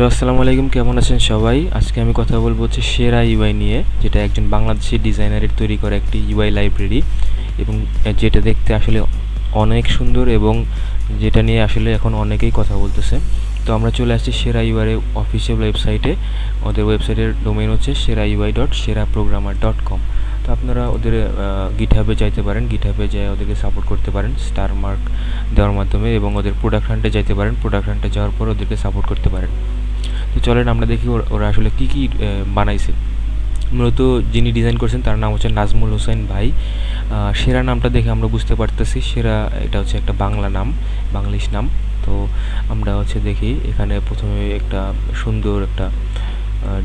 Hello, আসসালামু আলাইকুম, কেমন আছেন সবাই? আজকে আমি কথা বলব হচ্ছে সেরা ইউআই নিয়ে, যেটা একজন বাংলাদেশি ডিজাইনারের তৈরি করা একটি ইউআই লাইব্রেরি এবং যেটা দেখতে আসলে অনেক সুন্দর এবং যেটা নিয়ে আসলে এখন অনেকেই কথা বলতেছে। তো আমরা চলে আসছি সেরা ইউআই অফিসিয়াল ওয়েবসাইটে ওদের ওয়েবসাইটের ডোমেন হচ্ছে Sera UI dot Sera programmer dot com তো আপনারা ওদের গিটহাবে যাইতে পারেন। গিটহাবে যেয়ে ওদেরকে সাপোর্ট করতে পারেন স্টার মার্ক দেওয়ার মাধ্যমে এবং ওদের প্রোডাক্ট হান্টে যাইতে পারেন। প্রোডাক্ট হান্টে যাওয়ার পর ওদেরকে সাপোর্ট করতে পারেন। তো চলেন আমরা দেখি ওরা আসলে কী কী বানাইছে। মূলত যিনি ডিজাইন করছেন তার নাম হচ্ছে নাজমুল হোসেন ভাই। সেরা নামটা দেখে আমরা বুঝতে পারতেছি। সেরা, এটা হচ্ছে একটা বাংলা নাম, বাংলিশ নাম। তো আমরা হচ্ছে দেখি, এখানে প্রথমে একটা সুন্দর একটা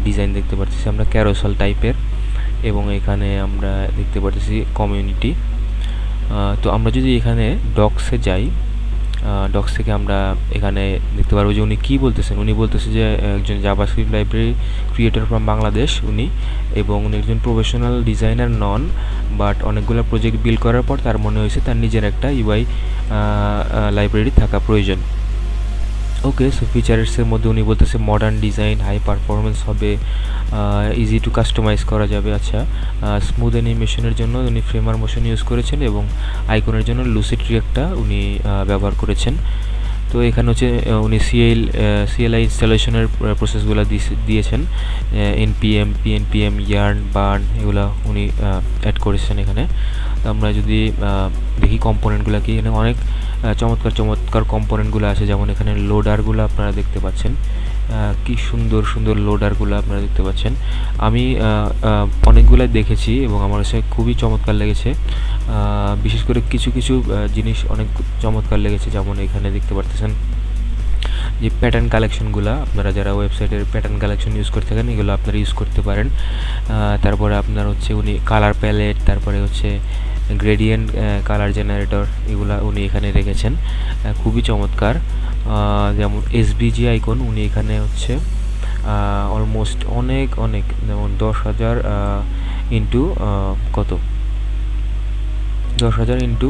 ডিজাইন দেখতে পাচ্ছি আমরা, ক্যারোসল টাইপের। এবং এখানে আমরা দেখতে পাচ্ছি কমিউনিটি তো আমরা যদি এখানে ডক্সে যাই ডক্স থেকে আমরা এখানে দেখতে পারব যে উনি কী বলতেছেন। উনি বলতেছে যে, একজন JavaScript library creator from Bangladesh উনি এবং উনি একজন প্রফেশনাল ডিজাইনার নন বাট অনেকগুলো প্রজেক্ট বিল করার পর তার মনে হয়েছে তার নিজের একটা ইউআই লাইব্রেরি থাকা প্রয়োজন। ওকে সো ফিচার্সের মধ্যে উনি বলতেছে মডার্ন ডিজাইন হাই পারফরমেন্স হবে ইজি টু কাস্টমাইজ করা যাবে। আচ্ছা স্মুথ অ্যানিমেশনের জন্য উনি ফ্রেমার মোশন ইউজ করেছেন এবং আইকনের জন্য লুসিড একটা উনি ব্যবহার করেছেন। তো এখানে হচ্ছে উনি সিএল সিএলআই ইনস্টলেশনের প্রসেসগুলো দিয়েছেন। এনপিএম পিএনপিএম ইয়ার্ন বার্ন এগুলো উনি অ্যাড করেছেন এখানে। তো আমরা যদি দেখি কম্পোনেন্টগুলো কি, এখানে অনেক চমৎকার চমৎকার কম্পোনেন্টগুলো আছে, যেমন এখানে লোডারগুলো আপনারা দেখতে পাচ্ছেন। কি সুন্দর সুন্দর লোডারগুলো আপনারা দেখতে পাচ্ছেন। আমি অনেকগুলাই দেখেছি এবং আমার কাছে খুবই চমৎকার লেগেছে। বিশেষ করে কিছু কিছু জিনিস অনেক চমৎকার লেগেছে, যেমন এখানে দেখতে পারতেছেন যে প্যাটার্ন কালেকশনগুলো আপনারা যারা ওয়েবসাইটের প্যাটার্ন কালেকশন ইউজ করে থাকেন, এগুলো আপনারা ইউজ করতে পারেন। তারপরে আপনার হচ্ছে উনি কালার প্যালেট তারপরে হচ্ছে গ্রেডিয়েন্ট কালার জেনারেটর এগুলা উনি এখানে রেখেছেন। খুবই চমৎকার। যেমন এসবিজি আইকন উনি এখানে হচ্ছে অলমোস্ট অনেক অনেক, যেমন দশ হাজার ইন্টু কত? দশ হাজার ইন্টু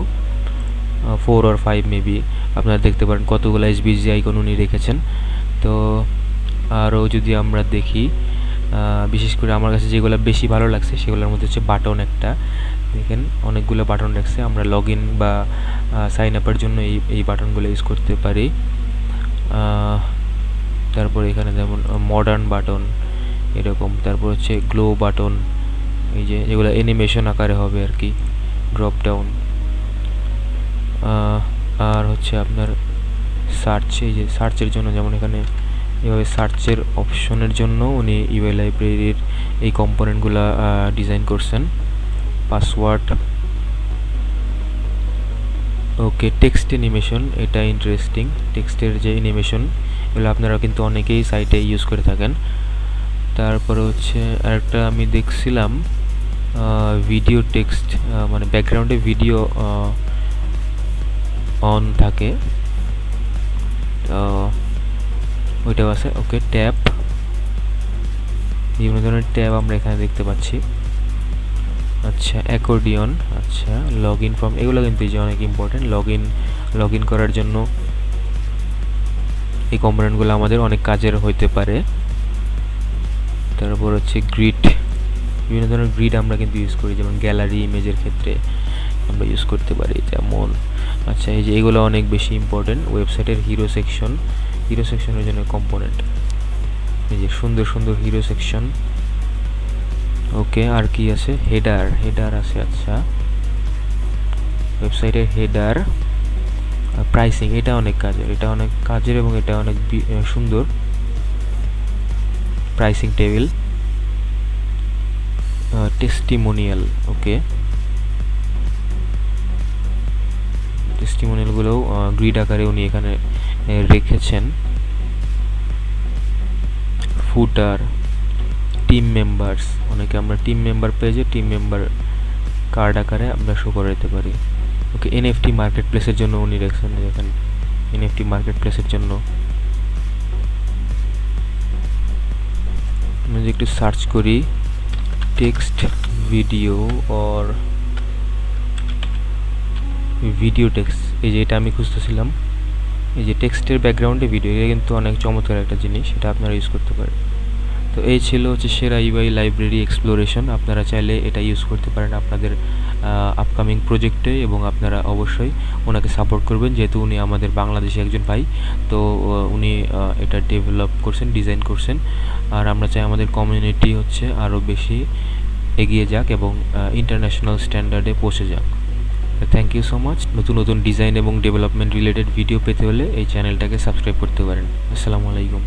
ফোর আর ফাইভ মেবি আপনারা দেখতে পারেন কতগুলো এসবিজি আইকন উনি রেখেছেন। তো আরও যদি আমরা দেখি বিশেষ করে আমার কাছে যেগুলো বেশি ভালো লাগছে, সেগুলোর মধ্যে হচ্ছে বাটন একটা। দেখেন, অনেকগুলো বাটন রাখছে। আমরা লগ ইন বা সাইন আপের জন্য এই এই বাটনগুলো ইউজ করতে পারি। তারপর এখানে যেমন মডার্ন বাটন এরকম। তারপর হচ্ছে গ্লো বাটন এই যে যেগুলো অ্যানিমেশন আকারে হবে আর কি ড্রপ ডাউন আর হচ্ছে আপনার সার্চ এই যে সার্চের জন্য যেমন এখানে, এভাবে সার্চের অপশনের জন্য উনি ইউআই লাইব্রেরির এই কম্পোনেন্টগুলো ডিজাইন করছেন। পাসওয়ার্ড ওকে টেক্সট অ্যানিমেশন এটা ইন্টারেস্টিং টেক্সটের যে অ্যানিমেশন এগুলো আপনারা কিন্তু অনেকেই সাইটে ইউজ করে থাকেন. তারপরে হচ্ছে আরেকটা আমি দেখছিলাম ভিডিও টেক্সট মানে ব্যাকগ্রাউন্ডে ভিডিও অন থাকে। ওইটাও আছে। ওকে ট্যাব বিভিন্ন ধরনের ট্যাব আমরা এখানে দেখতে পাচ্ছি। আচ্ছা অ্যাকর্ডিয়ন আচ্ছা লগ ইন ফর্ম এগুলো কিন্তু এই যে অনেক important log in log in করার জন্য এই কম্পোনেন্টগুলো আমাদের অনেক কাজের হইতে পারে। তারপর হচ্ছে গ্রিড বিভিন্ন ধরনের গ্রিড আমরা কিন্তু ইউজ করি, যেমন গ্যালারি ইমেজের ক্ষেত্রে আমরা ইউজ করতে পারি, যেমন আচ্ছা এই যে এগুলো অনেক বেশি ইম্পর্টেন্ট ওয়েবসাইটের হিরো সেকশন হিরো সেকশনের জন্য কম্পোনেন্ট এই যে সুন্দর সুন্দর হিরো সেকশন ওকে, আর কি আছে? হেডার হেডার আছে আচ্ছা। ওয়েবসাইটের হেডার প্রাইসিং এটা অনেক কাজের, এটা অনেক কাজের এবং এটা অনেক সুন্দর। Pricing table testimonial okay. টেস্টিমোনিয়ালগুলোও grid আকারে উনি এখানে রেখেছেন। ফুটার টিম মেম্বার্স অনেকে আমরা টিম মেম্বার পেজে টিম মেম্বার কার্ড আকারে আমরা শো করে দিতে পারি। ওকে এনএফটি মার্কেট প্লেসের জন্য উনি রেখেছেন, দেখেন এনএফটি মার্কেট প্লেসের জন্য। আমি যদি একটু সার্চ করি text video or video text এই যে এটা আমি খুঁজতেছিলাম। এই যে টেক্সটের ব্যাকগ্রাউন্ডে ভিডিও এটা কিন্তু অনেক চমৎকার একটা জিনিস সেটা আপনারা ইউজ করতে পারেন। তো এই ছিল হচ্ছে সেরা ইউআই লাইব্রেরি এক্সপ্লোরেশন আপনারা চাইলে এটা ইউজ করতে পারেন আপনাদের আপকামিং প্রজেক্টে এবং আপনারা অবশ্যই ওনাকে সাপোর্ট করবেন। যেহেতু উনি আমাদের বাংলাদেশে একজন ভাই, তো উনি এটা ডেভেলপ করছেন ডিজাইন করছেন। আর আমরা চাই আমাদের কমিউনিটি হচ্ছে আরও বেশি এগিয়ে যাক এবং ইন্টারন্যাশনাল স্ট্যান্ডার্ডে পৌঁছে যাক। থ্যাংক ইউ সো মাচ নতুন নতুন ডিজাইন এবং ডেভেলপমেন্ট রিলেটেড ভিডিও পেতে হলে এই চ্যানেলটাকে সাবস্ক্রাইব করতে পারেন। আসসালামু আলাইকুম।